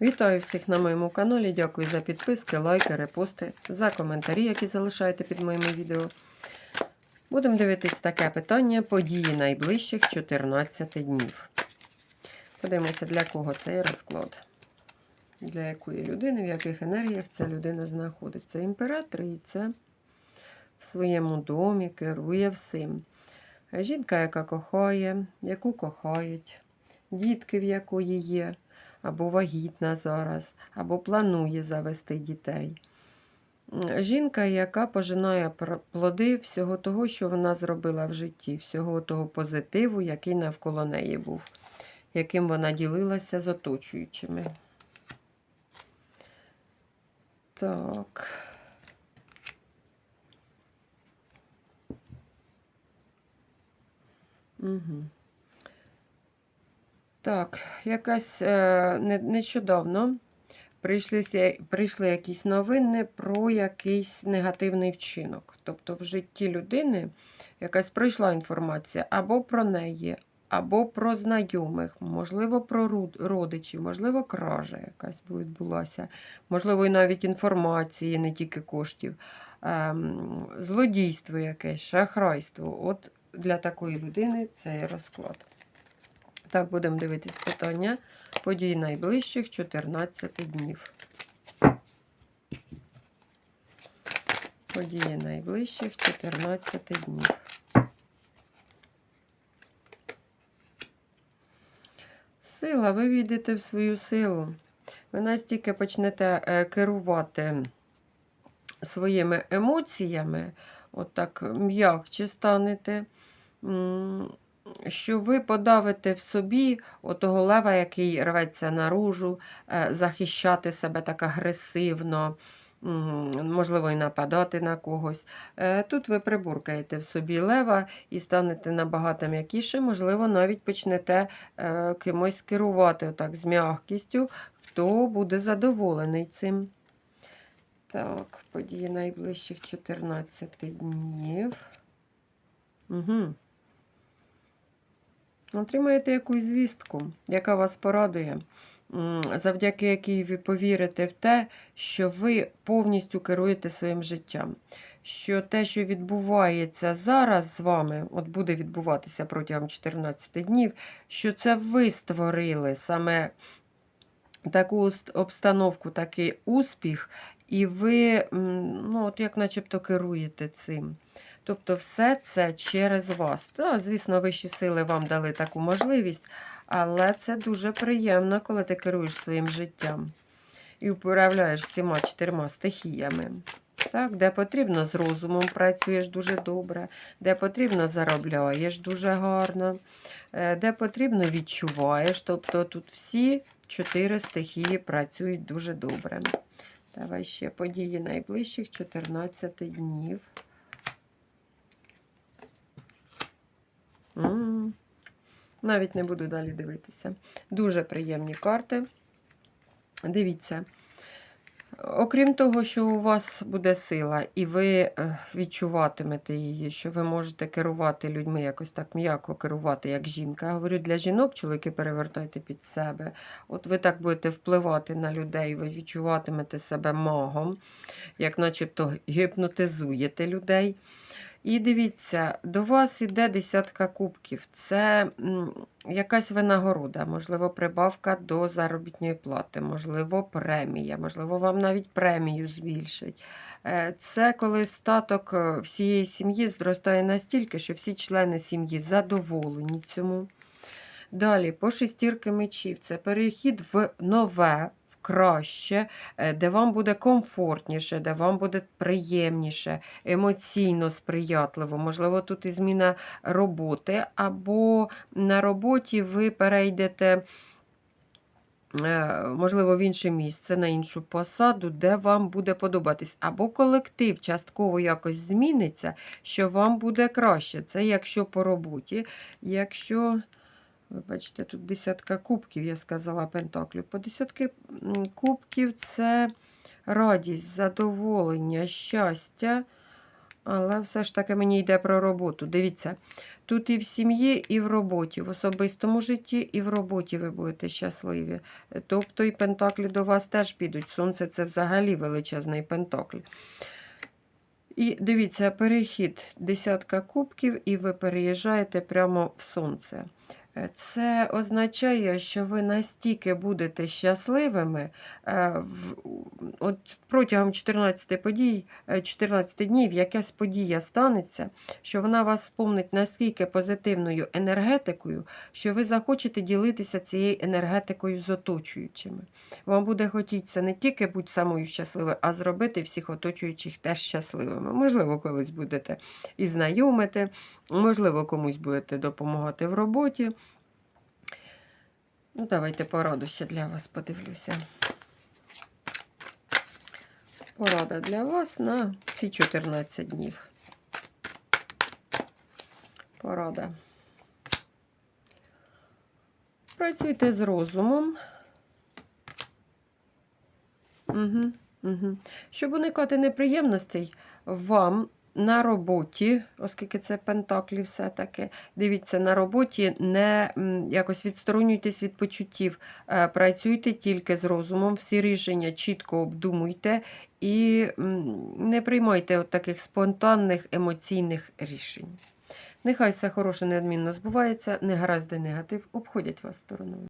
Вітаю всіх на моєму каналі. Дякую за підписки, лайки, репости, за коментарі, які залишаєте під моїми відео. Будемо дивитись таке питання події найближчих 14 днів. Подивимося, для кого цей розклад. Для якої людини, в яких енергіях ця людина знаходиться. Імператриця в своєму домі керує всім. Жінка, яка кохає, яку кохають, дітки, в якої є або вагітна зараз, або планує завести дітей. Жінка, яка пожинає плоди всього того, що вона зробила в житті, всього того позитиву, який навколо неї був, яким вона ділилася з оточуючими. Так. Угу. Так, якась е, не- нещодавно прийшли, прийшли якісь новини про якийсь негативний вчинок. Тобто в житті людини якась прийшла інформація або про неї, або про знайомих, можливо, про родичів, можливо, кража якась відбулася, можливо, і навіть інформації, не тільки коштів, ем, злодійство якесь, шахрайство. От для такої людини цей розклад. Так, будемо дивитись питання подій найближчих 14 днів. Події найближчих 14 днів. Сила, ви війдете в свою силу. Ви настільки почнете е, керувати своїми емоціями, отак м'якче станете. Що ви подавите в собі отого лева, який рветься наружу, е, захищати себе так агресивно, можливо, і нападати на когось. Е, Тут ви прибуркаєте в собі лева і станете набагато м'якіше, можливо, навіть почнете е, кимось керувати отак з м'якістю, хто буде задоволений цим. Так, події найближчих 14 днів. Угу. Отримаєте якусь звістку, яка вас порадує, завдяки якій ви повірите в те, що ви повністю керуєте своїм життям. Що те, що відбувається зараз з вами, от буде відбуватися протягом 14 днів, що це ви створили саме таку обстановку, такий успіх, і ви, ну, от як начебто керуєте цим. Тобто все це через вас. Так, звісно, вищі сили вам дали таку можливість, але це дуже приємно, коли ти керуєш своїм життям і управляєш всіма чотирма стихіями. Так, де потрібно, з розумом працюєш дуже добре, де потрібно, заробляєш дуже гарно, е, де потрібно, відчуваєш. Тобто тут всі чотири стихії працюють дуже добре. Давай ще події найближчих 14 днів. Навіть не буду далі дивитися. Дуже приємні карти. Дивіться. Окрім того, що у вас буде сила, і ви е, відчуватимете її, що ви можете керувати людьми, якось так м'яко керувати, як жінка. Я говорю для жінок, чоловіки перевертайте під себе. От ви так будете впливати на людей, ви відчуватимете себе магом, як начебто гіпнотизуєте людей. І дивіться, до вас іде десятка кубків. Це якась винагорода, можливо, прибавка до заробітної плати, можливо, премія, можливо, вам навіть премію збільшать. Е, Це коли статок е, всієї сім'ї зростає настільки, що всі члени сім'ї задоволені цьому. Далі, по шестірки мечів, це перехід в нове, краще, е, де вам буде комфортніше, де вам буде приємніше, емоційно сприятливо. Можливо, тут і зміна роботи, або на роботі ви перейдете. е, Можливо, в інше місце, на іншу посаду, де вам буде подобатись. Або колектив частково якось зміниться, що вам буде краще. Це якщо по роботі. Якщо, ви бачите, тут десятка кубків, я сказала Пентаклю. По десятки кубків це радість, задоволення, щастя. Але все ж таки мені йде про роботу. Дивіться, Тут і в сім'ї, і в роботі, в особистому житті, і в роботі ви будете щасливі. Тобто і пентаклі до вас теж підуть. Сонце це взагалі величезний пентакль. І дивіться, перехід десятка кубків, і ви переїжджаєте прямо в сонце. Е, Це означає, що ви настільки будете щасливими е, от протягом 14 подій, е, 14 днів якась подія станеться, що вона вас сповнить настільки позитивною енергетикою, що ви захочете ділитися цією енергетикою з оточуючими. Вам буде хотітися не тільки бути самою щасливою, а зробити всіх оточуючих теж щасливими. Можливо, колись будете і знайомити, можливо, комусь будете допомагати в роботі. Ну, давайте пораду ще для вас подивлюся. Порада для вас на ці 14 днів. Порада. Працюйте з розумом. Угу, угу. Щоб уникати неприємностей, вам на роботі, оскільки це пентаклі все-таки, дивіться, на роботі не якось відсторонюйтесь від почуттів, е, працюйте тільки з розумом, всі рішення чітко обдумуйте і не приймайте от таких спонтанних емоційних рішень. Нехай все хороше неодмінно збувається, негаразди негатив обходять вас стороною.